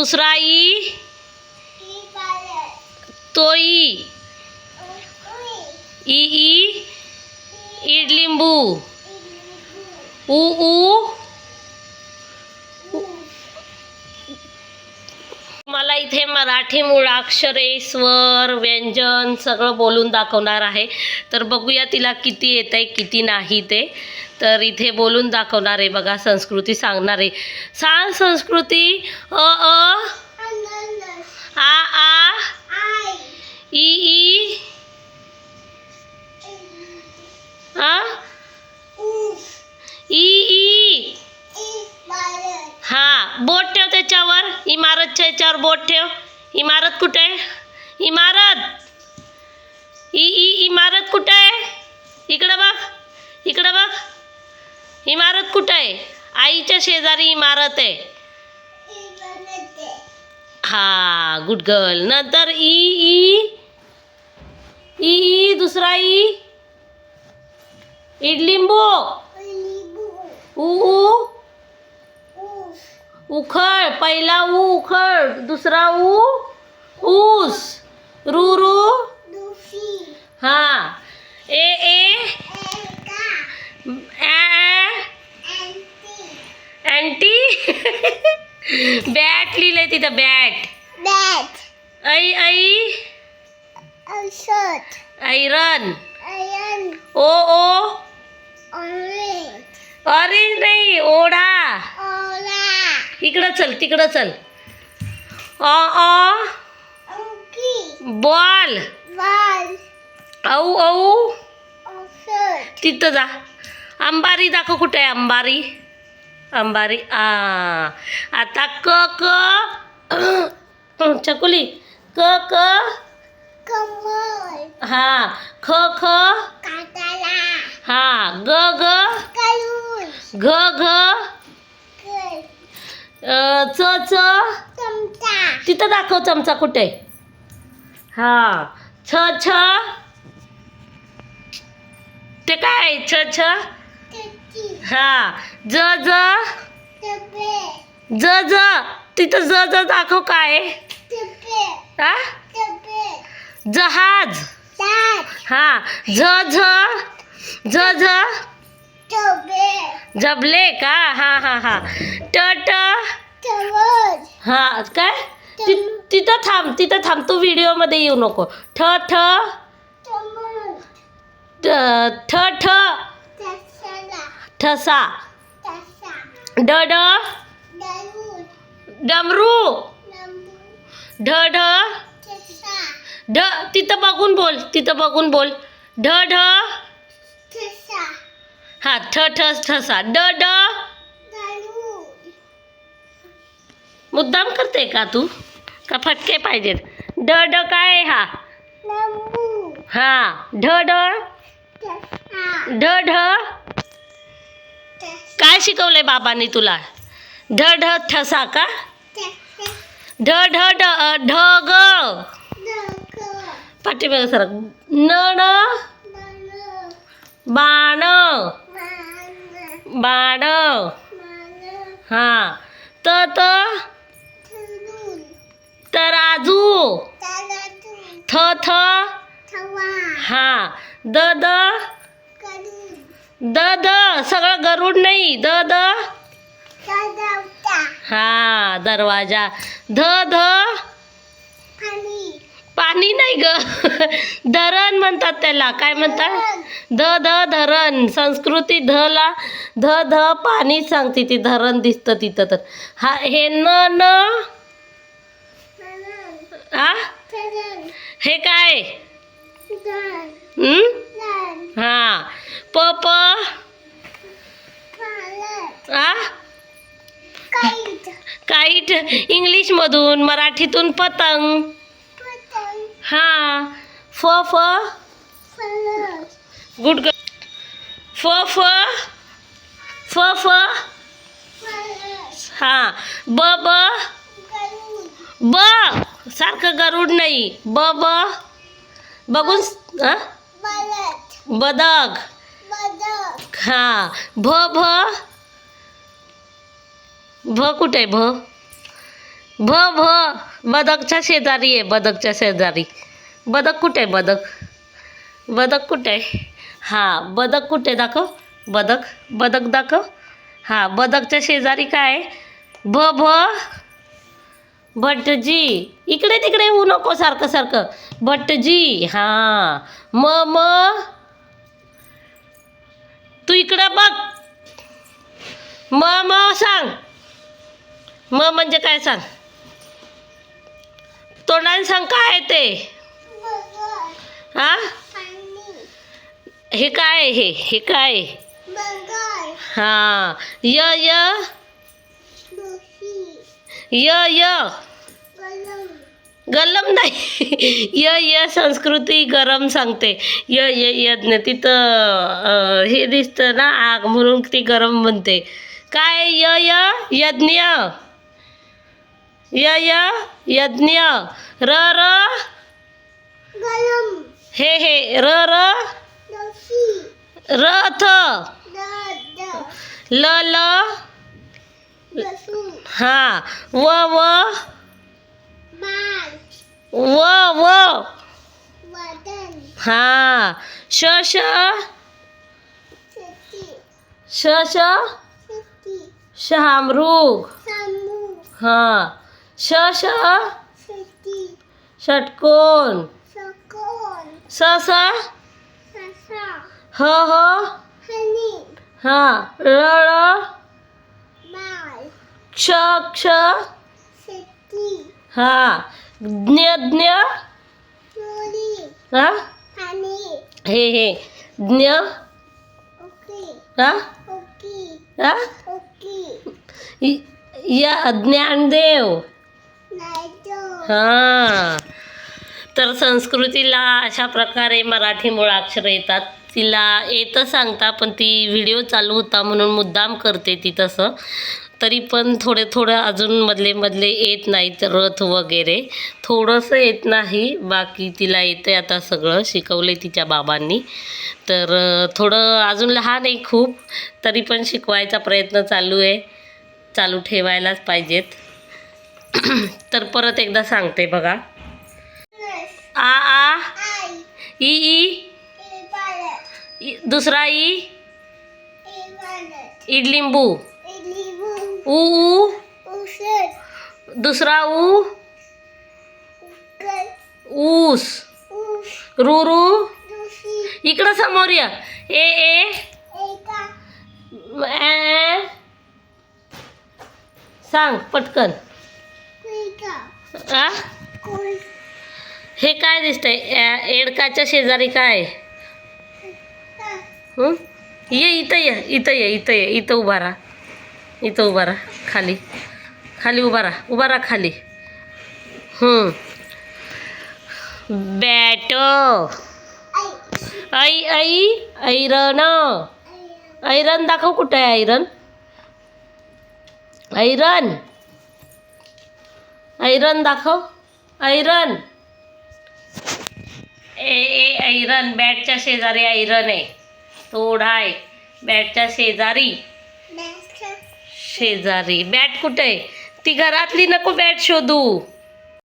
दुसरा ई? तोई E. E इडलिंबू उ उ मला इथे मराठी मूळाक्षरे स्वर व्यंजन सगळं बोलून दाखवणार आहे. तर बघूया तिला किती येत आहे किती नाही ते. तर इथे बोलून दाखवणार आहे बघा संस्कृती सांगणार आहे. सांग संस्कृती अ अ आ आ ई ई आ ई ई. हा बोट ठेव त्याच्यावर इमारतच्या याच्यावर बोट ठेव. इमारत कुठे? आहे इमारत. ई ई इमारत कुठे? आहे इकडं बघ इकडं बघ. इमारत कुठं आहे? आईच्या शेजारी इमारत आहे. हा गुड गर्ल नंतर ई ई. ई ई दुसरा ई. इडलिंबू ऊ उखळ पहिला ऊ उखळ दुसरा ऊ ऊस. रू रू. हा ए ए ॲ अँटी बॅट लिहिलंय तिथं बॅट ऐ ऐ ऐरन ओ ओ. ऑरेंज नाही ओढा. इकडं चल तिकडं चल. ऑ ऑ बॉल औ औ. तिथं जा. अंबारी दाखव कुठे आहे अंबारी? अंबारी. आ. आता क क. चकुली. क क. हा. ख ख. हा. ग ग. घ च च. तिथं दाखव चमचा कुठे. हा. छ छ. ते काय? छ छ. हा. ज ज. ज ज. तिथं ज ज दाखव काय. हा? जहाज. हा. झ झ झ झ जबले का? हा हा हा. ट ट. हा काय? ति तिथं थांब तिथं थांब. तू व्हिडिओमध्ये येऊ नको. ठ ठ. ट- ठ ठ. ठसा. ड ड. डमरू. ढ ढ. ढ तिथं बघून बोल तिथं बघून बोल. ढ ढ. हा ठ ठ ठसा. ड ड. मुद्दाम करते का तू? का फटके पाहिजेत? ड ड काय हा? हा ढ ढ. ढ ढ. काय शिकवलंय बाबांनी तुला? ढ ढ ठसा का? ढ ढ ढ ढ ग. पाठीमागे सर न न बाण. बाण. हा. त त. तराजू. थ थ. हा. The the. द द सगळं गरुड नाही. द द. हा दरवाजा. ध ध. पाणी. नाही ग. धरण म्हणतात त्याला. काय म्हणतात? ध ध धरण. संस्कृती ध ला ध ध पाणी सांगते ती. धरण दिसतं तिथं तर. हा हे न न. आ? हे काय? हं? इंग्लिशमधून मराठीतून पतंग. हा. फ फ. गुड ग फ फ. फ फ. हा. ब ब. ब. सारखं गरुड नाही. ब ब. बघून बदक हा. भ भ. भ कुठे आहे भ? भ भ बदकच्या शेजारी आहे बदकच्या शेजारी. बदक कुठे आहे बदक? बदक कुठे आहे? हां बदक कुठे दाखव? बदक बदक दाखव. हां बदकच्या शेजारी काय आहे? भ भ भटजी. इकडे तिकडे येऊ नको सारखं सारखं. भटजी हां. म म तू इकडं बघ. म म सांग. म म्हणजे काय सांग? तोंडाने सांग काय आहे ते? हा? हे काय हे? हे काय हा. य य. य य. गल्लम नाही. य य संस्कृती गरम सांगते. य य यज्ञ तिथं हे दिसतं ना आग म्हणून ती गरम म्हणते. काय य य? यज्ञ. य य यज्ञ र र हे हे र र रथ ल ल हा व व व व। हा श श श श शहामृग। हा। श श षटकोन. स स ह ह हा र र क्ष क्ष हा ज्ञ ज्ञ हा हे हे ज्ञ हा हा या ज्ञानदेव. हां. तर संस्कृतीला अशा प्रकारे मराठी मुळाक्षरं येतात. तिला येतं सांगता पण ती व्हिडिओ चालू होता म्हणून मुद्दाम करते ती तसं. तरी पण थोडे थोडं अजून मधले मधले येत नाहीत रथ वगैरे. थोडंसं येत नाही बाकी तिला येतं आता सगळं शिकवलं तिच्या बाबांनी. तर थोडं अजून लहान आहे खूप तरी पण शिकवायचा प्रयत्न चालू आहे. चालू ठेवायलाच पाहिजेत. तर परत एकदा सांगते बघा. आ आ. ई ई. इ- दुसरा ई. इडलिंबू ऊ ऊ दुसरा ऊ ऊस. रू रू. इकडं समोर या. ए ए. सांग पटकन. आ? हे काय दिसतंय? एडकाच्या शेजारी काय? ये इथं ये इथं ये इथं ये इथं उभा राहा. इथं उभा राहा खाली. खाली उभा राहा उभा राहा खाली. बॅट. आई आई ऐरण. ऐरण दाखव कुठं आहे ऐरण? ऐरण. ऐरण दाखव. ऐरण ए ए ऐरण बॅटच्या शेजारी ऐरण आहे. ओढा आहे. बॅटच्या शेजारी. शेजारी. बॅट कुठे आहे? ती घरातली नको बॅट शोधू.